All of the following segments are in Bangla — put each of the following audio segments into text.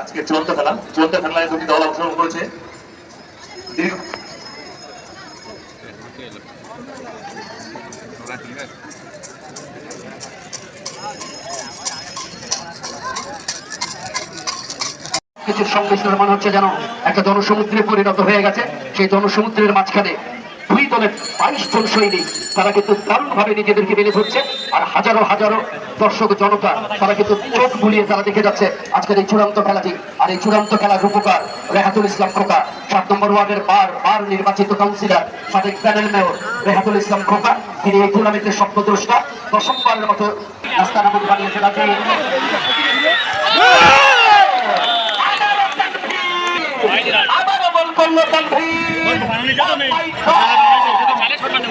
আজকে চূড়ান্ত খেলা। খেলায় দুটি দল অংশগ্রহণ করেছে কিছু সংমিশ্রণ মনে হচ্ছে যেন একটা জনসমুদ্রে পরিণত হয়ে গেছে। সেই জনসমুদ্রের মাঝখানে দুই দলের বাইশ জন সৈনিক তারা কিন্তু দারুণ ভাবে নিজেদেরকে মেলে ধরছে আর হাজারো হাজারো দর্শক জনতা তারা কিন্তু চোখ বুলিয়ে তারা দেখে যাচ্ছে আজকের এই চূড়ান্ত খেলাটি আর এই চূড়ান্ত খেলার রূপকার রেহাতুল ইসলাম খোকা সাত নম্বর ওয়ার্ডের বার বার নির্বাচিত কাউন্সিলর সাবেক প্যানেল মেয়র রেহাতুল ইসলাম খোকা তিনি এই টুর্নামেন্টের স্বপ্নদ্রষ্টা দশমবারের মতো রাস্তানামুখ বানিয়েছেন আজকে আবারও বল করল তানভীর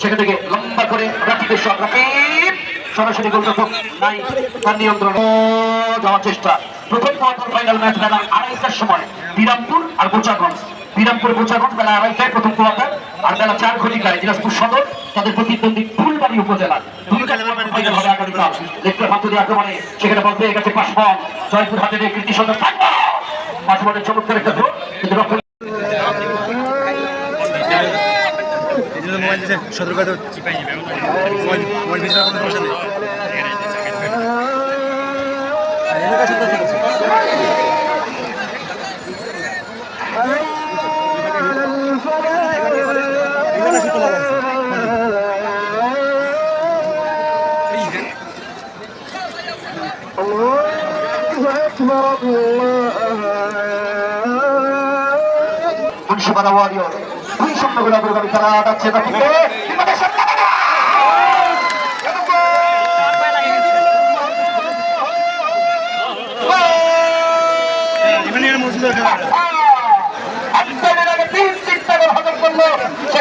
সেখান থেকে লম্বা করে রাকিবের শট রাকিব! সরাসরি গোলরক্ষক নাই তার নিয়ন্ত্রণ। যাওয়ার চেষ্টা। প্রথম কোয়ার্টার ফাইনাল ম্যাচ বেলা আড়াইটার সময় বিরামপুর আর বোচাগঞ্জ বিরামপুর বোচাগঞ্জ বেলা আড়াইটায় প্রথম কোয়ার্টার আর বেলা চার ঘটিকায় দিনাজপুর সদর তাদের প্রতিদ্বন্দ্বী ফুলবাড়ি উপজেলা। সেখানে বলতে গেছে পাশবন জয়পুর এই কৃতি সদর পাশবনের চমৎকার একটা সমস্যা নেই। মুন্সিপাড়া ওয়ারিয়র দুই করে তারা আটাচ্ছে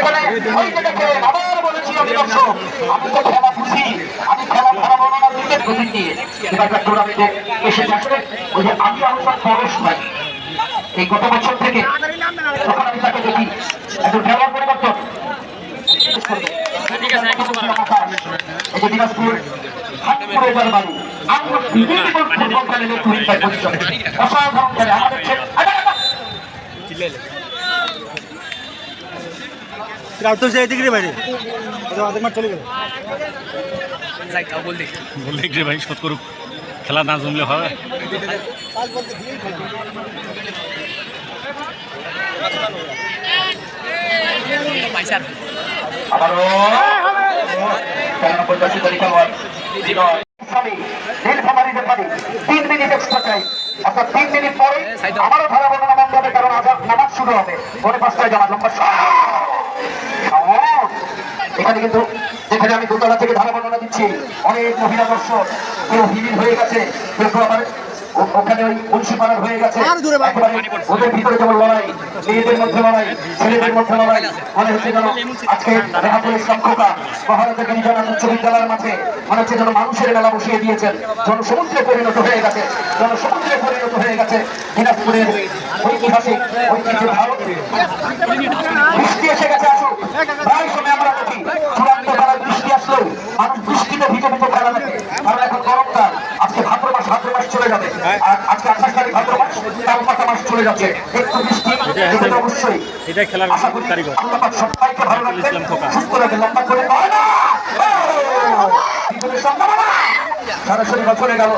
সেখানে ওই যে দেখেন, আবার বলেছি আমি দর্শক, আমি তো খেলা বুঝি, আমি খেলা ধারা দিতে প্রতীক নিয়ে। এবারকার টুর্নামেন্টে এসে আসলে ওই যে আমি আলোচনার পরশ ভাই এই গত বছর থেকে যখন আমি তাকে দেখি। একজন খেলার পরিবর্তন। দিনাজপুর আমরা খেলেন একটু হিংসায় পরিচয় অসাধারণ খেলে। আমাদের ছেলে আরে, আরে, ক্রাউড তো সেই দিকে বাইরে অর্ধেক মাঠ চলে গেল। বল দেখবে ভাই শোধ করুক। খেলা না জমলে হবে। তিন মিনিট এক্সট্রা চাই অর্থাৎ তিন মিনিট পরে আমারও ধারা বর্ণনা বন্ধ হবে কারণ আজাদ নামাজ শুরু হবে। পরে পাঁচটায় লম্বা। এখানে কিন্তু যেখানে আমি দোতলা থেকে ধারা বর্ণনা দিচ্ছি। অনেক মহিলা দর্শক কেউ হিমির হয়ে গেছে কেউ কেউ আবার ওখানে ওই মুন্সিপাড়ার হয়ে গেছে। ওদের ভিতরে যেমন লড়াই মেয়েদের মধ্যে লড়াই ছেলেদের মধ্যে লড়াই মনে হচ্ছে যেন আজকে রেহাতুল ইসলাম মহারাজা গিরিজানাথ উচ্চ বিদ্যালয়ের মাঠে মনে হচ্ছে যেন মানুষের মেলা বসিয়ে দিয়েছেন। জনসমুদ্রে পরিণত হয়ে গেছে জনসমুদ্রে পরিণত হয়ে গেছে দিনাজপুরের ঐতিহাসিক ঐতিহ্য ভারত। বৃষ্টি এসে গেছে আসুক। প্রায় সময় আমরা দেখি চূড়ান্ত বেলায় বৃষ্টি আসলেও মানুষ বৃষ্টিতে ভিজে ভিজে খেলা দেখে কারণ এখন গরমকাল আজকে ভাদ্র মাস ভাদ্র মাস চলে যাবে আর আজকে আঠাশ তারিখ ভাদ্র মাস তালপাতা মাস চলে যাচ্ছে একটু বৃষ্টি অবশ্যই এটাই খেলার আশা করি আল্লাহ সবাইকে ভালো খোকা। সুস্থ রাখবে লম্বা করে হয় না! সরাসরি চলে গেল